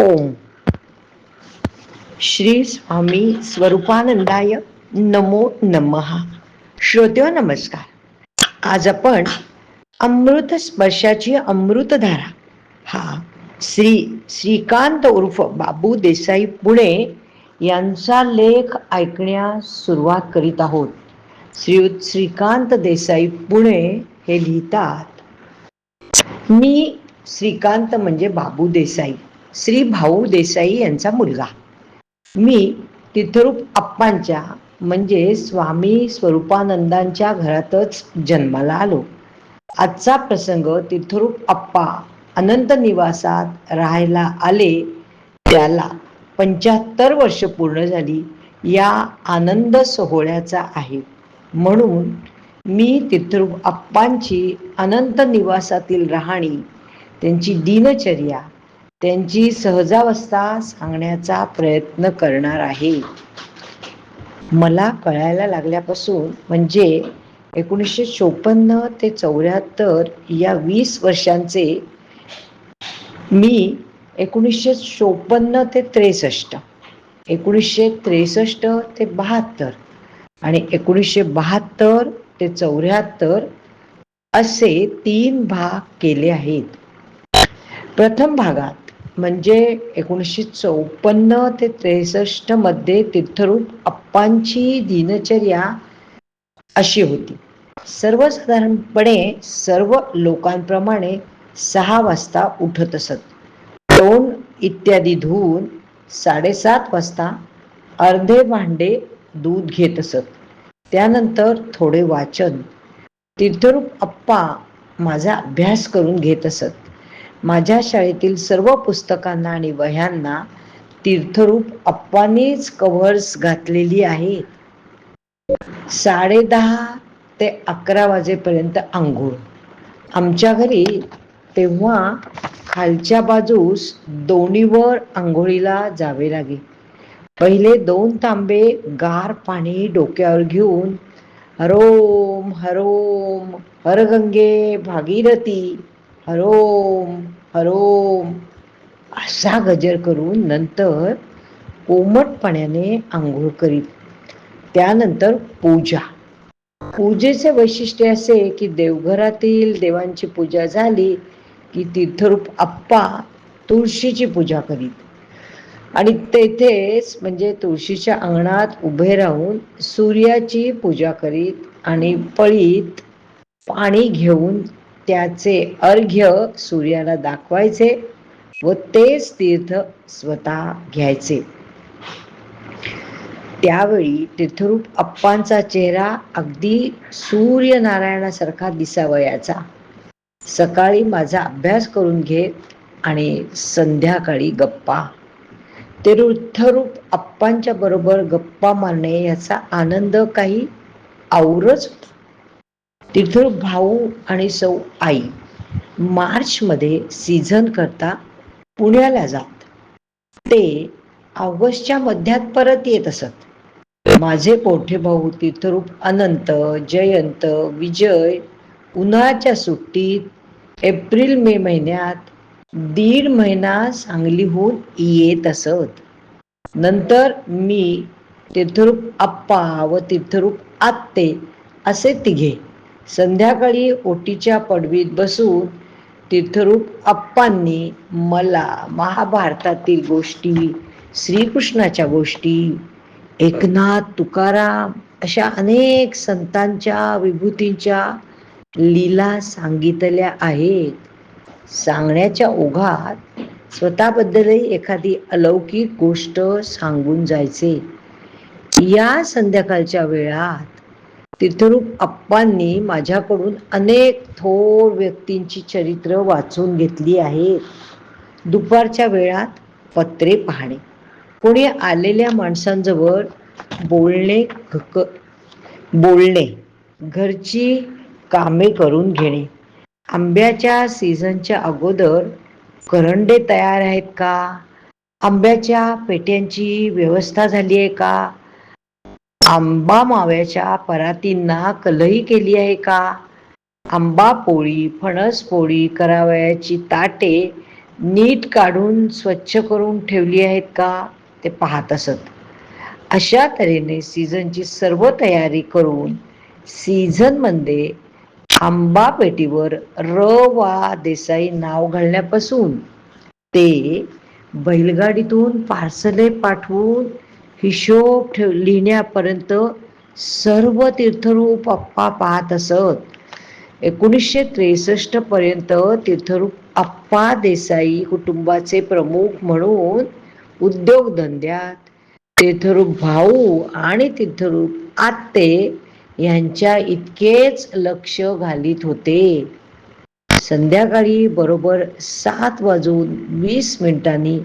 ओम। श्री स्वामी स्वरूपानंदाय नमो नमहा श्रोत्यो नमस्कार। आज आपण अमृत स्पर्शाची अमृतधारा हा श्री श्रीकांत उर्फ बाबू देसाई पुणे यांचा लेख ऐकण्यास सुरुवात करीत आहोत. श्रीयुत श्रीकांत देसाई पुणे हे लिहितात. मी श्रीकांत म्हणजे बाबू देसाई. श्री भाऊ देसाई यांचा मुलगा. मी तिथरूप अप्पांच्या म्हणजे स्वामी स्वरूपानंदांच्या घरातच जन्माला आलो. आजचा प्रसंग तीर्थरूप अप्पा अनंत निवासात राहायला आले. त्याला पंच्याहत्तर वर्ष पूर्ण झाली. या आनंद सोहळ्याचा आहे. म्हणून मी तीर्थरूप अप्पांची अनंत निवासातील राहणी त्यांची दिनचर्या त्यांची सहजावस्था सांगण्याचा प्रयत्न करणार आहे. मला कळायला लागल्यापासून म्हणजे एकोणीसशे चोपन्न ते चौऱ्याहत्तर या वीस वर्षांचे मी एकोणीसशे चोपन्न ते त्रेसष्ट एकोणीसशे त्रेसष्ट ते बहात्तर आणि एकोणीसशे बहात्तर ते चौऱ्याहत्तर असे तीन भाग केले आहेत. प्रथम भागात म्हणजे एकोणीसशे चौपन्न ते त्रेसष्टमध्ये तीर्थरूप अप्पांची दिनचर्या अशी होती. सर्वसाधारणपणे सर्व लोकांप्रमाणे सहा वाजता उठत असत. तोंड इत्यादी धुवून साडेसात वाजता अर्धे भांडे दूध घेत असत. त्यानंतर थोडे वाचन. तीर्थरूप अप्पा माझा अभ्यास करून घेत असत. माझ्या शाळेतील सर्व पुस्तकांना आणि वह्यांना तीर्थरूप अप्पानेच कव्हर्स घातलेली आहेत. साडे दहा ते अकरा वाजेपर्यंत आंघोळ. आमच्या घरी तेव्हा खालच्या बाजूस दोन्हीवर आंघोळीला जावे लागे. पहिले दोन तांबे गार पाणी डोक्यावर घेऊन हरोम हरोम हरगंगे भागीरथी हरोम हरोम असा गजर करून नंतर कोमट पाण्याने आंघोळ करीत त्यानंतर पूजा. पूजेचे वैशिष्ट्य असे की देवघरातील देवांची पूजा झाली की तीर्थरूप आप्पा तुळशीची पूजा करीत. आणि तेथेच म्हणजे तुळशीच्या अंगणात उभे राहून सूर्याची पूजा करीत आणि पळीत पाणी घेऊन त्याचे अर्घ्य सूर्याला दाखवायचे व तेच तीर्थ स्वतः घ्यायचे. त्यावेळी तीर्थरूप अप्पांचा चेहरा अगदी सूर्यनारायणासारखा दिसावयाचा सकाळी माझा अभ्यास करून घेत आणि संध्याकाळी गप्पा. तीर्थरूप अप्पांच्या बरोबर गप्पा मारणे याचा आनंद काही आवरच तिथं भाऊ आणि सौ आई मार्चमध्ये सीझन करता पुण्याला जात. ते ऑगस्टच्या मध्यात परत येत असत. माझे मोठे भाऊ तीर्थरूप अनंत जयंत विजय उन्हाळ्याच्या सुट्टीत एप्रिल मे महिन्यात दीड महिना सांगलीहून येत असत. नंतर मी तीर्थरूप आप्पा व तीर्थरूप आत्ते असे तिघे संध्याकाळी ओटीच्या पडवीत बसून तीर्थरूप अप्पांनी मला महाभारतातील गोष्टी श्रीकृष्णाच्या गोष्टी एकनाथ तुकाराम अशा अनेक संतांच्या विभूतींच्या लीला सांगितल्या आहेत. सांगण्याच्या ओघात स्वतःबद्दलही एखादी अलौकिक गोष्ट सांगून जायचे. या संध्याकाळच्या वेळात तीर्थरूप अप्पांनी माझ्याकडून अनेक थोर व्यक्तींची चरित्र वाचून घेतली आहेत दुपारच्या वेळात पत्रे पाहणे. कोणी आलेल्या माणसांजवळ बोलणे बोलणे घरची कामे करून घेणे. आंब्याच्या सीझनच्या अगोदर करंडे तयार आहेत का? आंब्याच्या पेट्यांची व्यवस्था झाली आहे का? आंबा माव्याच्या परातींना कलही केली आहे का? आंबा पोळी फणस पोळी करावयाची ताटे नीट काढून स्वच्छ करून ठेवली आहेत का? ते पाहत असत. अशा तऱ्हेने सीझनची सर्व तयारी करून सीझनमध्ये आंबा पेटीवर र वा देसाई नाव घालण्यापासून ते बैलगाडीतून पार्सले पाठवून हिशोब ठेव लिहिण्यापर्यंत सर्व तीर्थरूप अप्पा पाहत असत. एकोणीसशे त्रेसष्ट पर्यंत तीर्थरूप अप्पा देसाई कुटुंबाचे प्रमुख म्हणून उद्योगधंद्यात तीर्थरूप भाऊ आणि तीर्थरूप आत्ते यांच्या इतकेच लक्ष घालीत होते. संध्याकाळी बरोबर सात वाजून वीस मिनिटांनी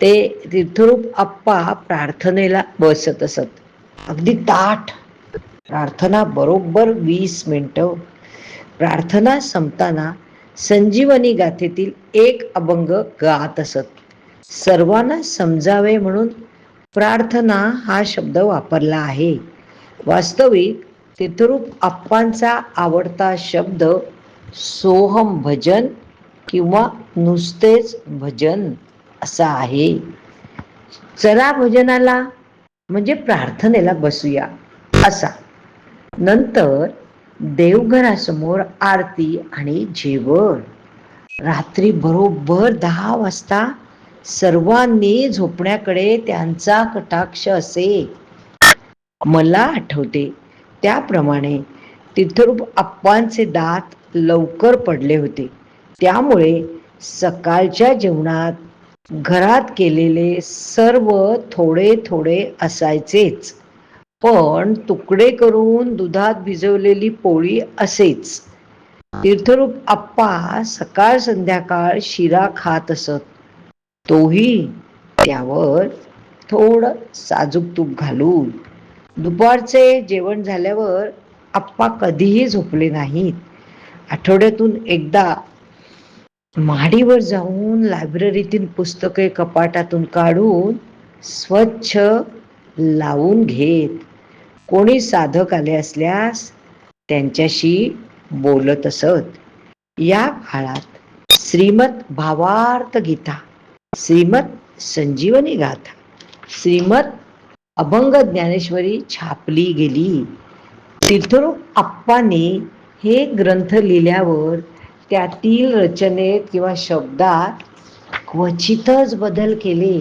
ते तीर्थरूप आप्पा प्रार्थनेला बसत असत. अगदी ताठ. प्रार्थना बरोबर वीस मिनटं. प्रार्थना संपताना संजीवनी गाथेतील एक अभंग गात असत. सर्वांना समजावे म्हणून प्रार्थना हा शब्द वापरला आहे. वास्तविक तीर्थरूप आप्पांचा आवडता शब्द सोहम भजन किंवा नुसतेच भजन. असा आहे. चला भजनाला म्हणजे प्रार्थनेला बसूया. असा. नंतर देवघरासमोर आरती आणि जेवण. रात्री बरोबर दहा वाजता सर्वांनी झोपण्याकडे त्यांचा कटाक्ष असे. मला आठवते त्याप्रमाणे तिथरूप आप्पांचे दात लवकर पडले होते. त्यामुळे सकाळच्या जेवणात घरात केलेले सर्व थोडे थोडे असायचेच. पण तुकडे करून दुधात भिजवलेली पोळी असेच. तीर्थरूप आप्पा सकाळ संध्याकाळ शिरा खात असत. तोही त्यावर थोडं साजूक तूप घालून. दुपारचे जेवण झाल्यावर आप्पा कधीही झोपले नाहीत. आठवड्यातून एकदा माडीवर जाऊन लायब्ररीतील पुस्तके कपाटातून काढून स्वच्छ लावून घेत. कोणी साधक आले असल्यास त्यांच्याशी बोलत असत. या काळात श्रीमत भावार्थ गीता श्रीमत संजीवनी गाथा श्रीमत अभंग ज्ञानेश्वरी छापली गेली. तीर्थरूप आप्पाने हे ग्रंथ लिहिल्यावर त्यातील रचनेत किंवा शब्दात क्वचितच बदल केले.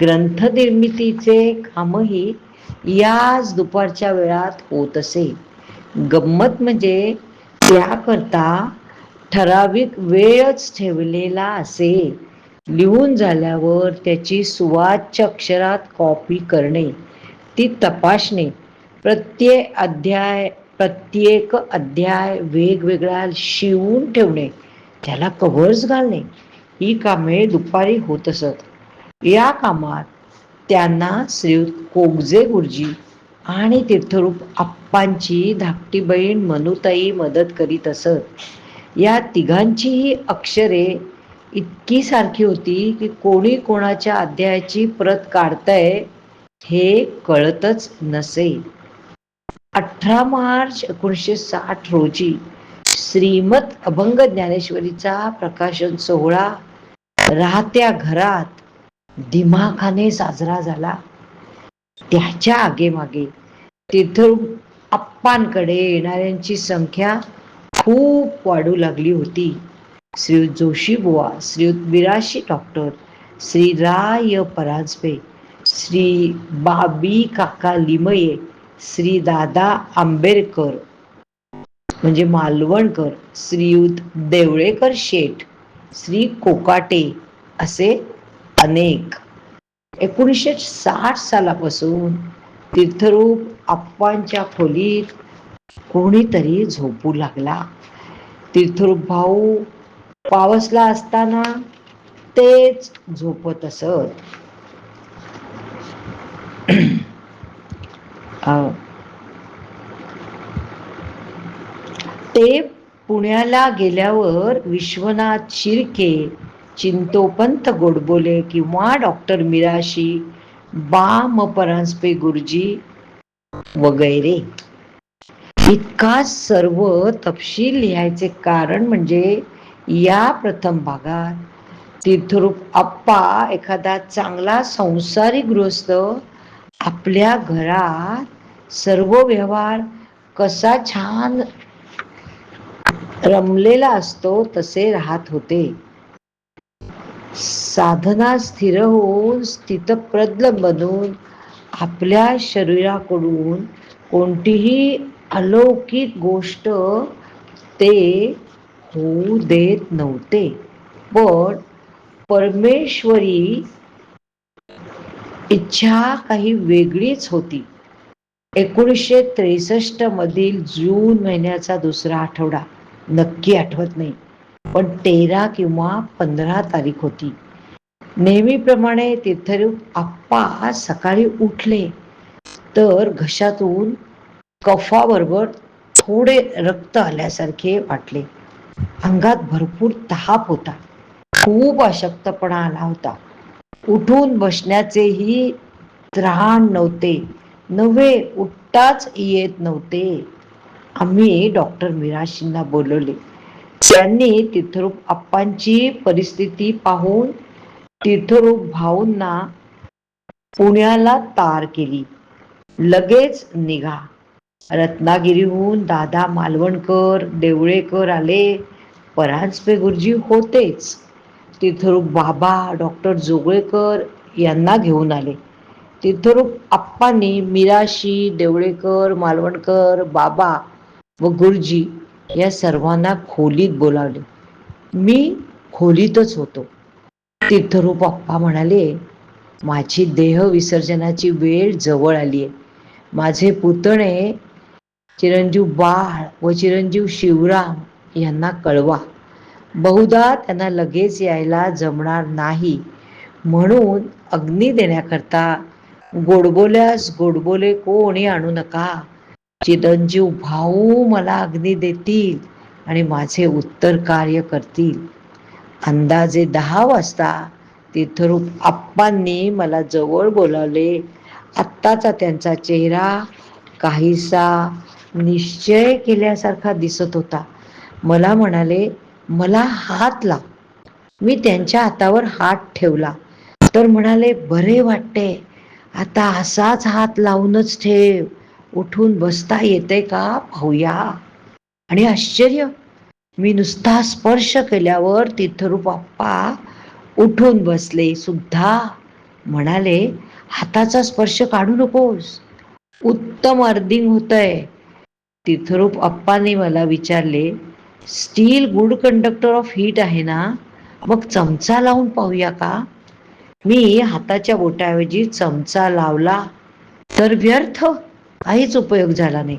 ग्रंथ निर्मितीचे कामही याच दुपारच्या वेळात होत असे. गंमत म्हणजे त्याकरता ठराविक वेळच ठेवलेला असे. लिहून झाल्यावर त्याची सुवाच्य अक्षरात कॉपी करणे. ती तपासणे. प्रत्येक अध्याय प्रत्येक अध्याय वेगवेगळा शिवून ठेवणे त्याला कव्हर्स घालणे ही कामे दुपारी होत असत. या कामात त्यांना श्री कोगजे गुरुजी आणि तीर्थरूप आप्पांची धाकटी बहीण मनुताई मदत करीत असत. या तिघांचीही अक्षरे इतकी सारखी होती की कोणी कोणाच्या अध्यायाची प्रत काढतंय हे कळतच नसे. अठरा मार्च एकोणीसशे साठ रोजी श्रीमत अभंग ज्ञानेश्वरीचा प्रकाशन सोहळा राहत्या घरात दिमाखाने साजरा झाला. त्याच्या आगेमागे तिथून अप्पांकडे येणाऱ्यांची संख्या खूप वाढू लागली होती. श्री जोशी बुवा श्री विराशी डॉक्टर श्री राय परांजपे श्री बाबी काका लिमये श्री दादा आंबेडकर. म्हणजे मालवणकर श्रीयुत देवळेकर शेठ श्री कोकाटे असे अनेक. एकोणीसशे साठ सालापासून तीर्थरूप आप्पांच्या खोलीत कोणीतरी झोपू लागला. तीर्थरूप भाऊ पावसला असताना तेच झोपत असत. ते पुण्याला गेल्यावर विश्वनाथ शिर्के चिंतोपंत गोडबोले किंवा डॉक्टर मिराशी बाम परांजपे गुरुजी वगैरे. इतका सर्व तपशील लिहायचे कारण म्हणजे या प्रथम भागात तीर्थरूप आप्पा एखादा चांगला संसारी गृहस्थ आपल्या घरात सर्व व्यवहार कसा छान रमलेला असतो तसे राहत होते. साधना स्थिर होऊन स्थितप्रज्ञ बनून आपल्या शरीराकडून कोणतीही अलौकिक गोष्ट ते होऊ देत नव्हते. पण परमेश्वरी इच्छा काही वेगळीच होती. एकोणीसशे त्रेसष्ट मधील जून महिन्याचा दुसरा आठवडा. नक्की आठवत नाही. पण तेरा किंवा पंधरा तारीख होती. नेहमीप्रमाणे तीर्थरूप आप्पा सकाळी उठले. तर घशातून कफाबरोबर थोडे रक्त आल्यासारखे वाटले. अंगात भरपूर ताप होता. खूप अशक्तपणा आला होता. उठून बसण्याचेही त्राण नव्हते. नव्हे उठताच येत नव्हते. आम्ही डॉक्टर मिराशींना बोलवले. त्यांनी तीर्थरूप आप्पांची परिस्थिती पाहून तीर्थरूप भाऊंना पुण्याला तार केली. लगेच निघा. रत्नागिरीहून दादा मालवणकर देवळेकर आले. परांजपे गुरुजी होतेच. तीर्थरूप बाबा डॉक्टर जोगळेकर यांना घेऊन आले. तीर्थरूप आप्पांनी मिराशी देवळेकर मालवणकर बाबा व गुरुजी या सर्वांना खोलीत बोलावले. मी खोलीतच होतो. तीर्थरूप आप्पा म्हणाले माझी देह विसर्जनाची वेळ जवळ आली आहे. माझे पुतणे चिरंजीव बाळ व चिरंजीव शिवराम यांना कळवा. बहुधा त्यांना लगेच यायला जमणार नाही. म्हणून अग्नी देण्याकरता गोडबोल्यास गोडबोले कोणी आणू नका. चिरंजीव भाऊ मला अग्नी देतील आणि माझे उत्तर कार्य करतील. अंदाजे दहा वाजता तीर्थरूप आप्पांनी मला जवळ बोलावले. आत्ताचा त्यांचा चेहरा काहीसा निश्चय केल्यासारखा दिसत होता. मला म्हणाले मला हात लाव. मी त्यांच्या हातावर हात ठेवला. तर म्हणाले बरे वाटते. आता असाच हात लावूनच ठेव. उठून बसता येते का पाहूया आणि आश्चर्य मी नुसता स्पर्श केल्यावर तिथरू आप्पा उठून बसले. सुद्धा म्हणाले हाताचा स्पर्श काढू नकोस. उत्तम अर्धिंग होतंय. तिथरूप अप्पाने मला विचारले still good conductor of heat आहे ना मग चमचा लावून पाहूया का? मी हाताच्या बोटाऐवजी चमचा लावला तर व्यर्थ काहीच उपयोग झाला नाही.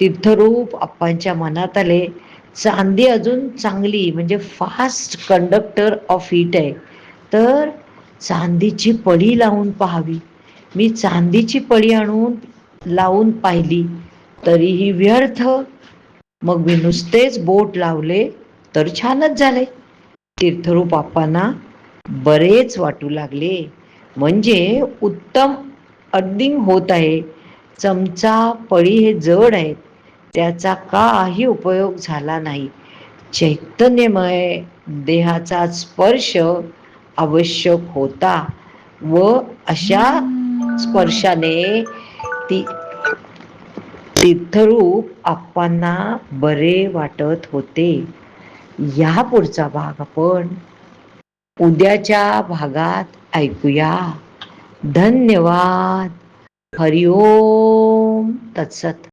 तीर्थरूप आप्पांच्या मनात आले चांदी अजून चांगली म्हणजे फास्ट कंडक्टर ऑफ हीट आहे. तर चांदीची पडी लावून पाहावी. मी चांदीची पडी आणून लावून पाहिली तरीही व्यर्थ मग मी नुसतेच बोट लावले तर छानच झाले. तीर्थरूप बाप्पांना बरेच वाटू लागले. म्हणजे उत्तम अड्डिंग होत आहे. चमचा पळी हे जड आहेत. त्याचा काही उपयोग झाला नाही. चैतन्यमय देहाचा स्पर्श आवश्यक होता व अशा स्पर्शाने ती तीर्थरूप आप्पांना बरे वाटत होते. या पुढचा भाग आपण उद्याच्या भागात ऐकूया. धन्यवाद. हरिओम. तत्सत.